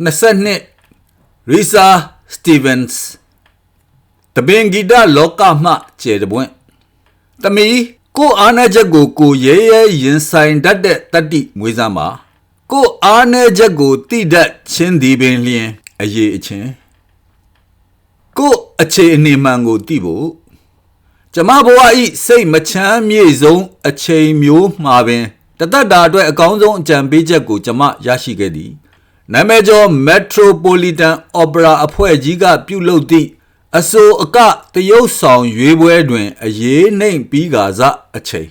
22ရီဆာစတီဗန်စ်တပင်ဂီတလောကမှကျေတပွင့်တမီကိုအာနာချက်ကိုကိုရဲရဲရင်ဆိုင်တတ်တဲ့တတ္တိမွေးစားမှာကိုအာနာချက်ကိုတိတတ်ချင်းဒီပင်လျင်အရေးအချင်းကိုအခြေအနေမှန်ကိုသိဖို့ကျမဘဝဤစိတ်မချမ်းမြေဆုံးအချိန်မျိုးမှာပင်တသက်တာအတွက်အကောင်းဆုံးအကြံပေးချက်ကိုကျမရရှိခဲ့သည် နာမည်ကျော် Metropolitan Opera အဖွဲ့ကြီးကပြုလုပ်သည့်အဆိုအကတရုတ်ဆောင်ရွေးပွဲတွင် အရေးနှိမ်ပြီးကာစအချိန်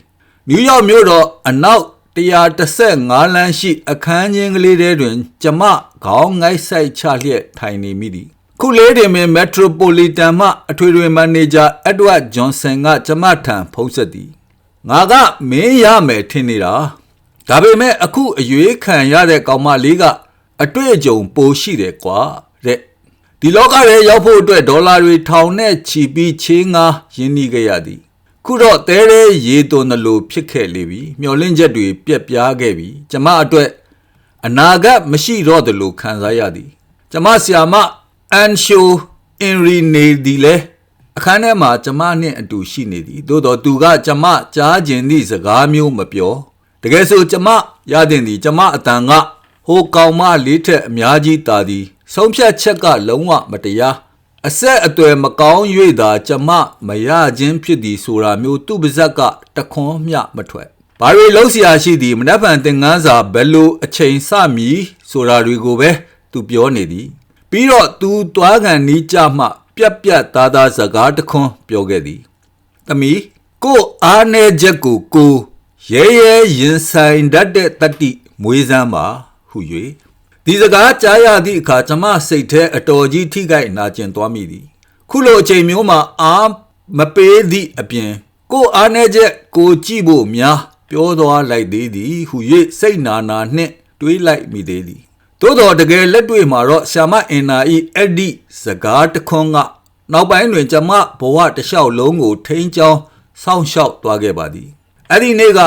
နယူးယောက်မြို့တော်အနောက်135လမ်းရှိ အခန်းချင်းကလေးထဲတွင် ကျမခေါင်းငိုက်ဆိုင်ချလျက်ထိုင်နေမိသည်ခုလေးတွင်မက်ထရိုပိုလီတန်မှအထွေထွေမန်နေဂျာအက်ဒဝတ်ဂျွန်ဆန်ကကျမထံဖုန်းဆက်သည်ငါကမင်းရမယ်ထင်နေတာဒါပေမဲ့အခုအရွေးခံရတဲ့ကောင်မလေးက အတွေ့အကြုံပိုရှိတယ်ကွာတဲ့ဒီလောကထဲရောက်ဖို့အတွက်ဒေါ်လာတွေထောင်နဲ့ချီပြီးချေးငါရင်းနှီးခဲ့ရသည်ခုတော့တဲတဲရေသွန်းသလိုဖြစ်ခဲ့လေပြီမျောလင့်ချက်တွေပြက်ပြားခဲ့ပြီကျမအတွက်အနာဂတ်မရှိတော့သလိုခံစားရသည်ကျမဆီယာမအန်ရှိုအင်ရီနေဒီလေအခန်းထဲမှာကျမနဲ့အတူရှိနေသည်သို့တော့သူကကျမကြားကျင်သည့်စကားမျိုးမပြောတကယ်ဆိုကျမရတဲ့သည်ကျမအတန်က ဟိုကောင်မလေးထက်အများကြီးတာသည်ဆုံးဖြတ်ချက်ကလုံးဝမတရားအဆက်အသွယ်မကောင်း၍သာကျမမရခြင်းဖြစ်သည်ဆိုတာမျိုးသူ့ပါဇက်ကတခွန်းမျှမထွက်ဘာတွေလုံးเสียရှိသည်မနှက်ဖန်သင်ငန်းစာဘယ်လိုအချိန်စမည်ဆိုတာတွေကိုပဲသူပြောနေသည်ပြီးတော့သူသွားကန်နီးကြမှပြက်ပြက်သားသားစကားတခွန်းပြောခဲ့သည်သမီးကိုအားနေချက်ကိုကိုရဲရဲရင်ဆိုင်တတ်တဲ့တတ္တိမွေးစမ်းပါ ဟု၍ဒီစကားကြားရသည့်အခါကျမစိတ်ထဲအတော်ကြီးထိခိုက်နာကျင်သွားမိသည်ခုလိုအချိန်မျိုးမှာအာမပေးသည့်အပြင် ကိုအားနေချက်ကိုကြည့်ဖို့များပြောသွားလိုက်သေးသည်ဟု၍စိတ်နာနာနှင့်တွေးလိုက်မိသေးသည်သို့တော်တကယ်လက်တွေ့မှာတော့ရှာမအင်နာဤအဲ့ဒီစကားတခွန်းကနောက်ပိုင်းတွင်ကျမဘဝတစ်လျှောက်လုံးကိုထိန်းချောင်းစောင့်ရှောက်သွားခဲ့ပါသည်အဲ့ဒီနေ့က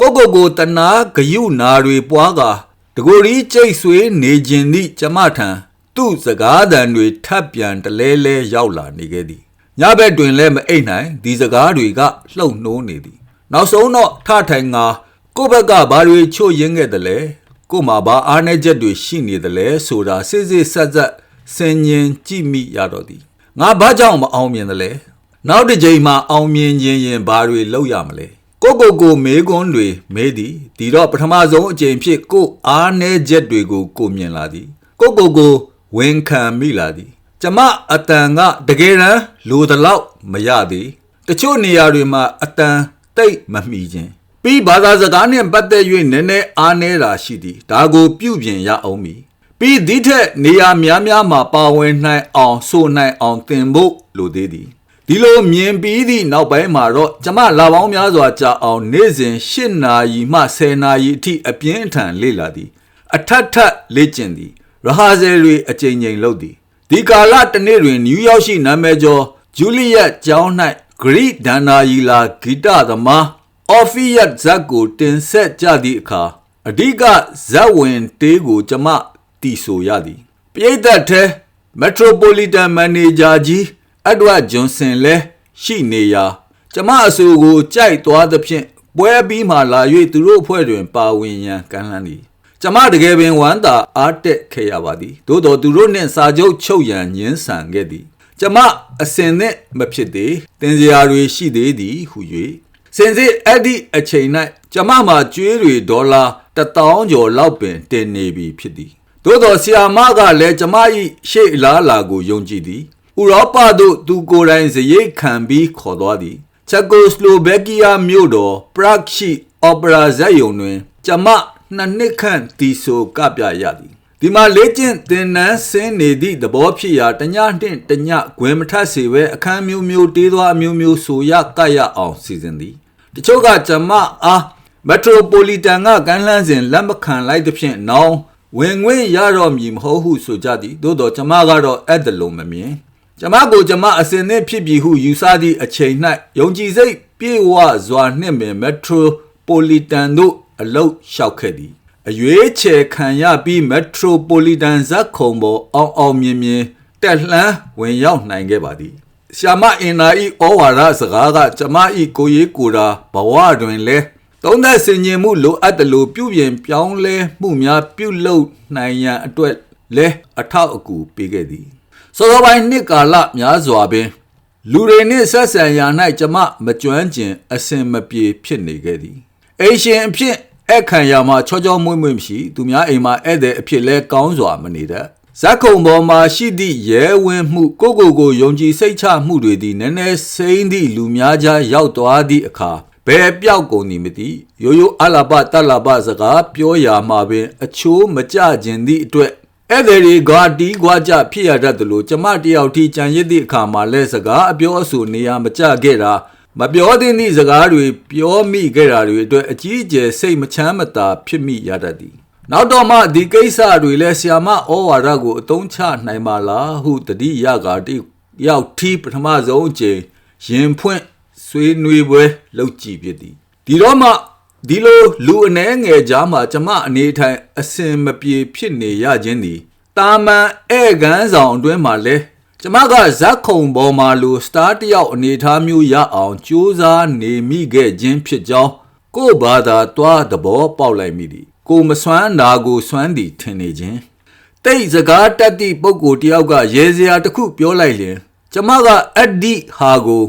ကိုကိုကိုတနာဂယုနာတွေပွားကာ တကိုယ်ရီကျိတ်ဆွေးနေခြင်းသည့်ကျမထံသူ့စကားသံတွေထပ်ပြန်တလဲလဲရောက်လာနေခဲ့သည်ညဘက်တွင်လည်းမအိပ်နိုင်ဒီစကားတွေကလှုပ်နှိုးနေသည်နောက်ဆုံးတော့ထထိုင်ငါကိုယ့်ဘက်ကဘာတွေချို့ယင်းခဲ့တယ်လဲကို့မှာဘာအားနည်းချက်တွေရှိနေတယ်လဲဆိုတာစစ်စစ်ဆက်ဆက်ဆင်ញင်ကြည့်မိရတော့သည်ငါဘာကြောင့်မအောင်မြင်တယ်လဲနောက်တစ်ချိန်မှာအောင်မြင်ခြင်းရင်ဘာတွေလုပ်ရမလဲ ကိုကိုကိုမေးခွန်းတွေမေးသည်ဒီတော့ပထမဆုံးအကြိမ်ဖြစ်ကိုအားနည်းချက်တွေကို ကိုမြင်လာသည်ကိုကိုကိုဝန်ခံမိလာသည်ကျမအတန်ကတကယ်တမ်းလိုတလောက်မရသည်တချို့နေရာတွေမှာအတန်တိတ်မမိခြင်းပြီးဘာသာစကားနှင့်ပတ်သက်၍နည်းနည်းအားနည်းတာရှိသည်ဒါကိုပြုပြင်ရအောင်မည်ပြီးဒီထက်နေရာများများမှာပါဝင်နိုင်အောင်ဆိုနိုင်အောင်သင်ဖို့လိုသေးသည် ဒီလိုမြင်ပြီးသည့်နောက်ပိုင်းမှာတော့ကျမလာပေါင်းများစွာကြာအောင်နေ့စဉ်၈နာရီမှ10နာရီအထိအပြင်းအထန်လေ့လာသည် အထက်ထက်လေ့ကျင့်သည် ရဟာဇယ်တွေအကြိမ်ကြိမ်လုပ်သည်ဒီကာလတစ်နေ့တွင်နယူးယောက်ရှိနာမည်ကျော်ဂျူလီယက်ကျောင်း၌ဂရိဒန္နာယီလာဂီတသမားအော်ဖီယက်ဇက်ကိုတင်ဆက်ကြသည့်အခါအဓိကဇက်ဝင်တေးကိုကျမတီဆိုရသည်ပြိသက်ထဲမက်ထရိုပိုလီတန်မန်နေဂျာကြီး အက်ဒဝတ်ဂျွန်ဆန်လည်းရှိနေရာကျမအဆိုကိုကြိုက်သွားသဖြင့်ပွဲပြီးမှလာ၍သူတို့အဖွဲ့တွင် ပါဝင်ရန်ကမ်းလှမ်းသည်ကျမတကယ်ပင်ဝမ်းသာအားတက်ခဲ့ရပါသည်သို့တော်သူတို့နှင့်စာချုပ်ချုပ်ရန်ညှင်းဆန်ခဲ့သည်ကျမအစင်နှင့်မဖြစ်သေးတင်စရာတွေရှိသေးသည်ဟု၍စင်စစ်အဲ့ဒီအချိန်၌ကျမမှာကျွေးတွေဒေါ်လာ1000ကျော်လောက်ပင်တင်နေပြီဖြစ်သည်သို့တော်ဆီယာမကလည်းကျမ၏ရှေ့အလားအလာကိုယုံကြည်သည် ဥရောပသို့သူကိုယ်တိုင်စရိတ်ခံပြီးခေါ်သွားသည်ချက်ကိုစလိုဗက်ကီးယားမြို့တော်ပရဂ်ရှိအော်ပရာဇက်ယုံတွင် ကျမနှစ်နှစ်ခန့်တီဆိုကပြရသည်ဒီမှာလေ့ကျင့်သင်တန်းဆင်းနေသည့်သဘောဖြစ်ရာတညနှင့်တညခွဲမထက်စေပဲအခန်းမျိုးမျိုးတေးသွားအမျိုးမျိုးဆိုရကရအောင်စီစဉ်သည်တချို့ကကျမအားမက်ထရိုပိုလီတန်ကကမ်းလှမ်းစဉ်လက်မခံလိုက်သဖြင့်နောင်ဝင်ငွေရတော့မည်မဟုတ်ဟုဆိုကြသည်သို့တော့ကျမကတော့အဲ့ဒါလိုမမြင် ကျမကိုကျမအစင်နဲ့ဖြစ်ပြီဟုယူဆသည့်အချိန်၌ယုံကြည်စိတ်ပြေဝစွာနှင့်ပင်မက်ထရိုပိုလီတန်တို့အလုတ်လျှောက်ခဲ့သည်အရွေးချယ်ခံရပြီးမက်ထရိုပိုလီတန်ဇက်ခုံပေါ်အောင်အောင်မြင်မြင်တက်လှမ်းဝင်ရောက်နိုင်ခဲ့ပါသည်ရှာမအင်နာဤဩဝါဒစကားကကျမဤကိုရေးကိုတာဘဝတွင်လဲသုံးသက်ဆင်ခြင်မှုလိုအပ်တယ်လို့ပြုပြင်ပြောင်းလဲမှုများပြုလုပ်နိုင်ရန်အတွက်လဲအထောက်အကူပေးခဲ့သည် စောစောပိုင်းနှစ်ကာလများစွာပင် လူတွေနှင့်ဆက်ဆံရာ၌ကျမမကြွမ်းကျင်အစင်မပြေဖြစ်နေခဲ့သည်အိရှင်အဖြစ်အခန့်ရာမှာချောချောမွေ့မွေ့မရှိသူများအိမ်မှာဧည့်သည်အဖြစ်လဲကောင်းစွာမနေတတ်ဇက်ခုံပေါ်မှာရှိသည့်ရဲဝင်းမှုကိုကိုကိုယုံကြည်စိတ်ချမှုတွေသည်နည်းနည်းစိမ့်သည့်လူများကြားရောက်သွားသည့်အခါဘယ်ပြောက်ကုန်သည်မသိရိုးရိုးအလဘတလဘစကားပြောရာမှာပင် အချိုးမကြခြင်းသည့်အတွက် ဧည့်သည်တွေဂါတီးကွာကြဖြစ်ရတတ်သလိုကျမတယောက်ထိကြံရစ်သည့်အခါမှာလဲစကားအပြောအဆိုနေရာမကျခဲ့တာမပြောသင့်သည့်စကားတွေပြောမိခဲ့တာတွေအတွက်အကြီးအကျယ်စိတ်မချမ်းမသာဖြစ်မိရတတ်သည်နောက်တော့မှဒီကိစ္စတွေလဲဆီယာမဩဝါဒကိုအသုံးချနိုင်ပါလားဟုတတိယကတိရောက်ထီးပထမဆုံးအချိန်ရင်ဖွင့်ဆွေးနွေးပွဲလုပ်ကြည့်ဖြစ်သည်ဒီတော့မှ ဒီလိုလူအနှဲငယ်ကြားမှာကျမအနေထိုင်အစင်မပြေဖြစ်နေရခြင်းသည်တာမန်ဧကန်းဆောင်အတွင်းမှာလဲကျမကဇက်ခုံပေါ်မှာလူစတားတယောက်အနေထားမျိုးရအောင်ကြိုးစားနေမိခဲ့ခြင်းဖြစ်ကြောင်းကို့ဘာသာတွားသဘောပေါက်လိုက်မိသည်ကိုမစွမ်းနာကိုစွမ်းသည်ထင်နေခြင်းတိတ်စကားတက်သည့်ပုဂ္ဂိုလ်တယောက်ကရေစရာတစ်ခုပြောလိုက်ရင်ကျမကအဒ္ဒီဟာကို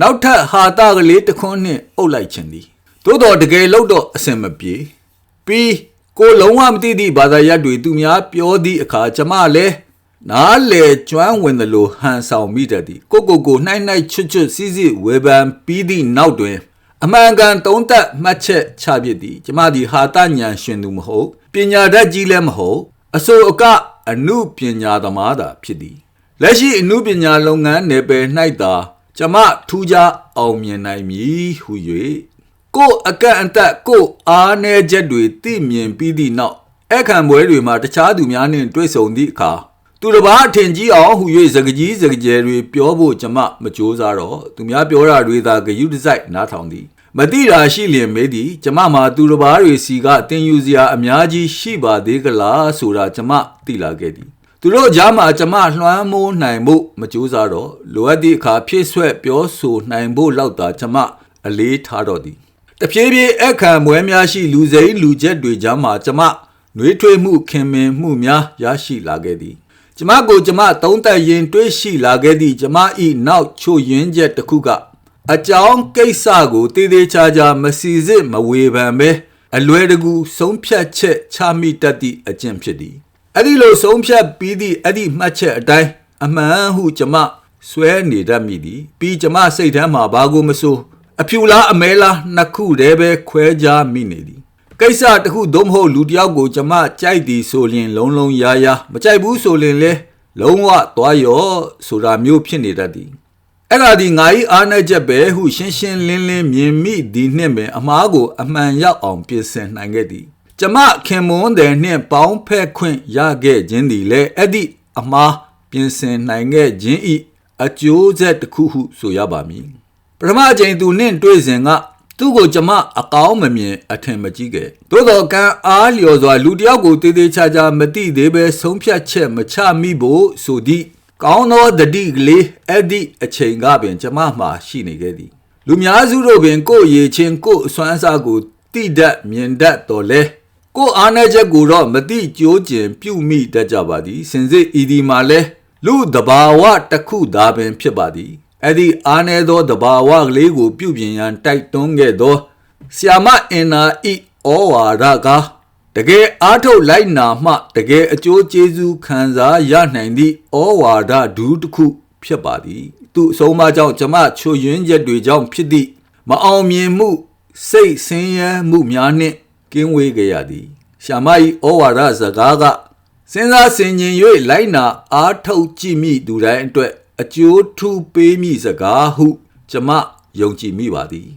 နောက်ထပ်ဟာတာကလေးတစ်ခွန်းနှင့်အုပ်လိုက်ခြင်းသည် သို့တော်တကယ်လို့တော့အစင်မပြေပြီးကိုလုံးဝမသိသည့်ဘာသာရပ်တွေသူများပြောသည့်အခါကျမလည်းနားလေကျွမ်းဝင်သလိုဟန်ဆောင်မိတတ်သည်ကိုကိုကိုနှိုင်းနှိုင်းချွတ်ချွတ်စီးစီးဝေဖန်ပြီးသည့်နောက်တွင် အမှန်ကန်သုံးသက်မှတ်ချက်ချပြစ်သည်ကျမသည်ဟာတညံရှင်သူမဟုတ်ပညာတတ်ကြီးလည်းမဟုတ်အစိုးအကအမှုပညာသမားသာဖြစ်သည်လက်ရှိအမှုပညာလုပ်ငန်းနယ်ပယ်၌သာကျမထူးခြားအောင်မြင်နိုင်မည်ဟု၍ ကိုအကန့်အသတ်ကိုအားနည်းချက်တွေသိမြင်ပြီးသည့်နောက်အခမ်းပွဲတွေမှာတခြားသူများနှင့်တွေ့ဆုံသည့်အခါသူတစ်ပါးအထင်ကြီးအောင်ဟူ၍စကကြီးစကကျယ်တွေပြောဖို့ကျမမကြိုးစားတော့သူများပြောတာတွေသာဂယုတစိုက်နားထောင်သည်မတိတာရှိလျင်မေးသည်ကျမမှာသူတစ်ပါးတွေစီကတင်ယူစရာအများကြီးရှိပါသေးကလားဆိုတာကျမသိလာခဲ့သည်သူတို့ကြားမှာကျမလွှမ်းမိုးနိုင်ဖို့မကြိုးစားတော့လိုအပ်သည့်အခါဖြည့်ဆွက်ပြောဆိုနိုင်ဖို့လောက်သာကျမအလေးထားတော့သည် တဖြည်းဖြည်းအခမ်းမွဲများရှိလူစိမ်းလူချက်တွေကြားမှာကျမနှွေးထွေးမှုခင်မင်မှုများရရှိလာခဲ့သည်ကျမကိုကျမသုံးသက်ရင်တွေးရှိလာခဲ့သည့်ကျမဤနောက်ချို့ယွင်းချက်တစ်ခုကအကြောင်းကိစ္စကိုတည်တည်ချာချာမစီစစ်မဝေဖန်ပဲအလွယ်တကူဆုံးဖြတ်ချက်ချမိတတ်သည့်အကျင့်ဖြစ်သည်အဲ့ဒီလိုဆုံးဖြတ်ပြီးသည့်အဲ့ဒီမှတ်ချက်အတိုင်းအမှန်ဟုကျမဆွဲနေတတ်မိသည်ပြီးကျမစိတ်ထဲမှာဘာကိုမဆို အဖြူလားအမဲလားနှစ်ခုတည်းပဲခွဲခြားမိနေသည်ကိစ္စတခုသို့မဟုတ်လူတယောက်ကိုကျမကြိုက်သည်ဆိုရင်လုံးလုံးရာရာမကြိုက်ဘူးဆိုရင်လေလုံးဝသွားရောဆိုတာမျိုးဖြစ်နေတတ်သည်အဲ့ဒါဒီငါဤအားနဲ့ချက်ပဲဟုရှင်းရှင်းလင်းလင်းမြင်မိသည်နှင့်ပင်အမားကိုအမှန်ရောက်အောင်ပြင်ဆင်နိုင်ခဲ့သည်ကျမခင်မွန်းတဲ့နှင့်ပေါင်းဖက်ခွင့်ရခဲ့ခြင်းသည်လည်းအဲ့ဒီအမားပြင်ဆင်နိုင်ခဲ့ခြင်းဤအကျိုးဆက်တစ်ခုဟုဆိုရပါမည် ပထမအချိန်သူနှင့်တွေ့စဉ်ကသူ့ကိုကျမအကောင်းမမြင်အထင်မကြီးခဲ့သို့တော်ကံအားလျော်စွာလူတယောက်ကိုတည်တည်ချာချာမသိသေးပဲဆုံးဖြတ်ချက်မချမိဖို့ဆိုသည့်ကောင်းသောတတိကလေးအဲ့ဒီအချိန်ကပင်ကျမမှာရှိနေခဲ့သည်လူများစုတို့ပင်ကိုယ့်ရေချင်းကိုယ့်အစွမ်းအစကိုတိတတ်မြင်တတ်တော်လဲကိုယ်အားနည်းချက်ကိုတော့မတိကြိုးကျင်ပြုမိတတ်ကြပါသည်စင်စစ်ဤဒီမှာလဲလူတဘာဝတစ်ခုသာပင်ဖြစ်ပါသည် အဲ့ဒီအားနည်းသောတဘာဝကလေးကိုပြုပြင်ရန်တိုက်တွန်းခဲ့သောဆီယာမအင်နာဤဩဝါဒကတကယ်အားထုတ်လိုက်နာမှတကယ်အကျိုးကျေးဇူးခံစားရနိုင်သည့်ဩဝါဒဒူးတစ်ခုဖြစ်ပါသည်သူအဆုံးအမကြောင့်ကျမချိုယွင်းချက်တွေကြောင့်ဖြစ်သည့်မအောင်မြင်မှုစိတ်ဆင်းရဲမှုများနှင့်ကင်းဝေးကြရသည်ရှာမ၏ဩဝါဒစကားကစဉ်းစားဆင်ခြင်၍လိုက်နာအားထုတ်ကြည့်မိသူတိုင်းအတွက် အကျိုးထူးပေးမိစကားဟု ကျမယုံကြည်မိပါသည်